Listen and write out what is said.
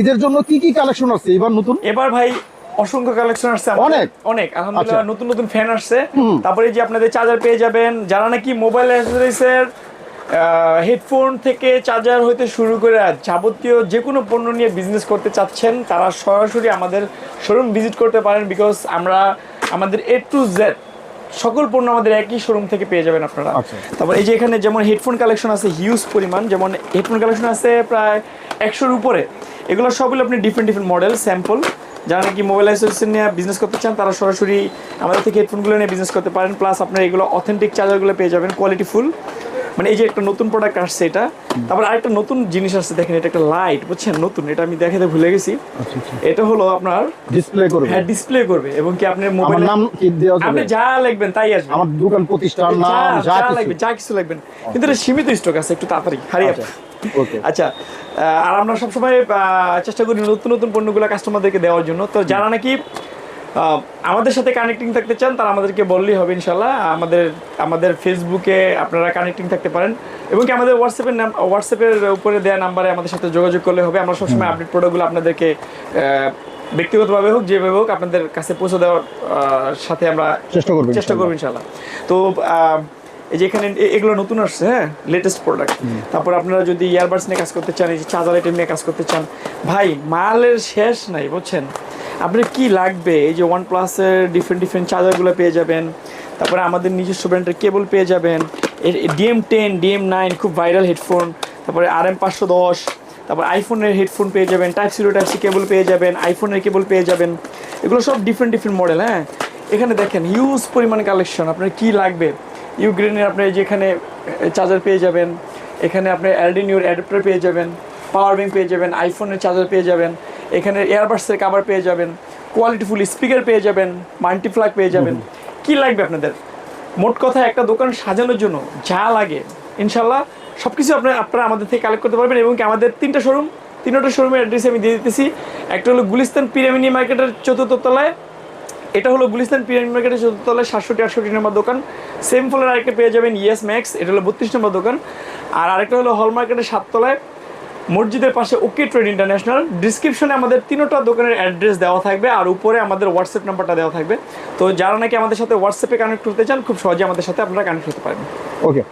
ঈদের জন্য কি কি কালেকশন আছে? এবার নতুন? এবার ভাই অসংখ্য কালেকশন আসছে। অনেক? অনেক। আলহামদুলিল্লাহ আচ্ছা। নতুন নতুন ফ্যান আসছে। তারপরে যে আপনাদের চার্জার পেয়ে যাবেন যারা নাকি মোবাইল অ্যাক্সেসরিজের হেডফোন থেকে চার্জার হইতে শুরু করে যাবতীয় যে কোনো পণ্য নিয়ে বিজনেস করতে চাচ্ছেন তারা সরাসরি আমাদের শোরুম ভিজিট করতে পারেন বিকজ আমরা আমাদের এ টু জেড সকল পণ্য আমাদের একই শোরুম থেকে পেয়ে যাবেন আপনারা। আচ্ছা। তারপর এই যে এখানে যেমন হেডফোন কালেকশন আছে হিউজ পরিমাণ যেমন হেডফোন কালেকশন আছে প্রায় একশোর উপরে। এগুলো সবগুলো আপনি ডিফারেন্ট ডিফারেন্ট মডেল স্যাম্পল যারা নাকি মোবাইল অ্যাসোসিয়েশন নিয়ে বিজনেস করতে চান তারা সরাসরি আমাদের থেকে হেডফোনগুলো নিয়ে বিজনেস করতে পারেন। প্লাস আপনার এগুলো অথেন্টিক চার্জারগুলো পেয়ে যাবেন কোয়ালিটি ফুল মানে এই যে একটা নতুন প্রোডাক্ট আসছে এটা। তারপর আরেকটা নতুন জিনিস আসছে দেখেন এটা একটা লাইট বুঝছেন? নতুন এটা আমি দেখাতে ভুলে গেছি। আচ্ছা আচ্ছা। এটা হলো আপনার ডিসপ্লে করবে। হ্যাঁ ডিসপ্লে করবে এবং কি আপনার মোবাইল নাম কি দেওয়া যাবে? আপনি যা লিখবেন তাই আসবে। আমার দোকান প্রতিষ্ঠান নাম যা কিছু। লাগবে যা কিছু লাগবেন। কিন্তু এটা সীমিত স্টক আছে একটু তাড়াতাড়ি হারিয়ে আচ্ছা আর আমরা সবসময় চেষ্টা করি নতুন নতুন পণ্যগুলো কাস্টমারদেরকে দেওয়ার জন্য। তো যারা নাকি আমাদের সাথে কানেক্টিং থাকতে চান তারা আমাদেরকে বললেই হবে ইনশাল্লাহ আমাদের আমাদের ফেসবুকে আপনারা কানেক্টিং থাকতে পারেন। এবং কি আমাদের হোয়াটসঅ্যাপের নাম হোয়াটসঅ্যাপের উপরে দেওয়া নাম্বারে আমাদের সাথে যোগাযোগ করলে হবে। আমরা সবসময় আপডেট প্রোডাক্টগুলো আপনাদেরকে ব্যক্তিগতভাবে হোক যেভাবে হোক আপনাদের কাছে পৌঁছে দেওয়ার সাথে আমরা চেষ্টা করবেন চেষ্টা করব ইনশাল্লাহ তো আহ, এই যে এখানে এগুলো নতুন আসছে হ্যাঁ? লেটেস্ট প্রোডাক্ট তারপর আপনারা যদি ইয়ারবাডস নিয়ে কাজ করতে চান এই যে চার্জার আইটেম নিয়ে কাজ করতে চান ভাই মালের শেষ নাই বুঝছেন? আপনার কি লাগবে? এই যে ওয়ান প্লাসের ডিফারেন্ট ডিফারেন্ট চার্জারগুলো পেয়ে যাবেন তারপরে আমাদের নিজস্ব ব্র্যান্ডের কেবল পেয়ে যাবেন ডিএম টেন ডিএম নাইন খুব ভাইরাল হেডফোন তারপরে আর এম পাঁচশো দশ তারপর আইফোনের হেডফোন পেয়ে যাবেন type zero type C cable পেয়ে যাবেন আইফোনের কেবল পেয়ে যাবেন। এগুলো সব ডিফারেন্ট ডিফারেন্ট মডেল হ্যাঁ? এখানে দেখেন হিউজ পরিমাণে কালেকশন আপনার কি লাগবে? ইউগ্রেনের আপনি যেখানে চার্জার পেয়ে যাবেন এখানে আপনি অ্যালডিনিউর অ্যাডাপ্টার পেয়ে যাবেন পাওয়ার ব্যাঙ্ক পেয়ে যাবেন আইফোনের চার্জার পেয়ে যাবেন এখানে এয়ারবাডসের কাভার পেয়ে যাবেন কোয়ালিটিফুল স্পিকার পেয়ে যাবেন মাল্টিপ্লাগ পেয়ে যাবেন। কি লাগবে আপনাদের? মোট কথা একটা দোকান সাজানোর জন্য যা লাগে ইনশাল্লাহ সব কিছু আপনার আপনারা আমাদের থেকে কালেক্ট করতে পারবেন এবং কি আমাদের তিনটা শোরুম তিনটা শোরুমের অ্যাড্রেস আমি দিয়ে দিতেছি। একটা হলো গুলিস্তান পিরামিনি মার্কেটের চতুর্থ তলায় এটা হলো গুলিস্তান পিরামিড মার্কেটের চতুর্থ তলায় সাতষট্টি, আটষট্টি নম্বর দোকান। সেম ফলের আরেকটা পেয়ে যাবেন ইয়েস ম্যাক্স এটা হলো বত্রিশ নম্বর দোকান। আর আরেকটা হলো হল মার্কেটের সাততলায় মসজিদের পাশে ওকে ট্রেড ইন্টারন্যাশনাল ডিসক্রিপশনে আমাদের তিনোটা দোকানের অ্যাড্রেস দেওয়া থাকবে, আর উপরে আমাদের হোয়াটসঅ্যাপ নাম্বারটা দেওয়া থাকবে। তো যারা নাকি আমাদের সাথে হোয়াটসঅ্যাপে কানেক্ট করতে চান, খুব সহজে আমাদের সাথে আপনারা কানেক্ট করতে পারবেন। ওকে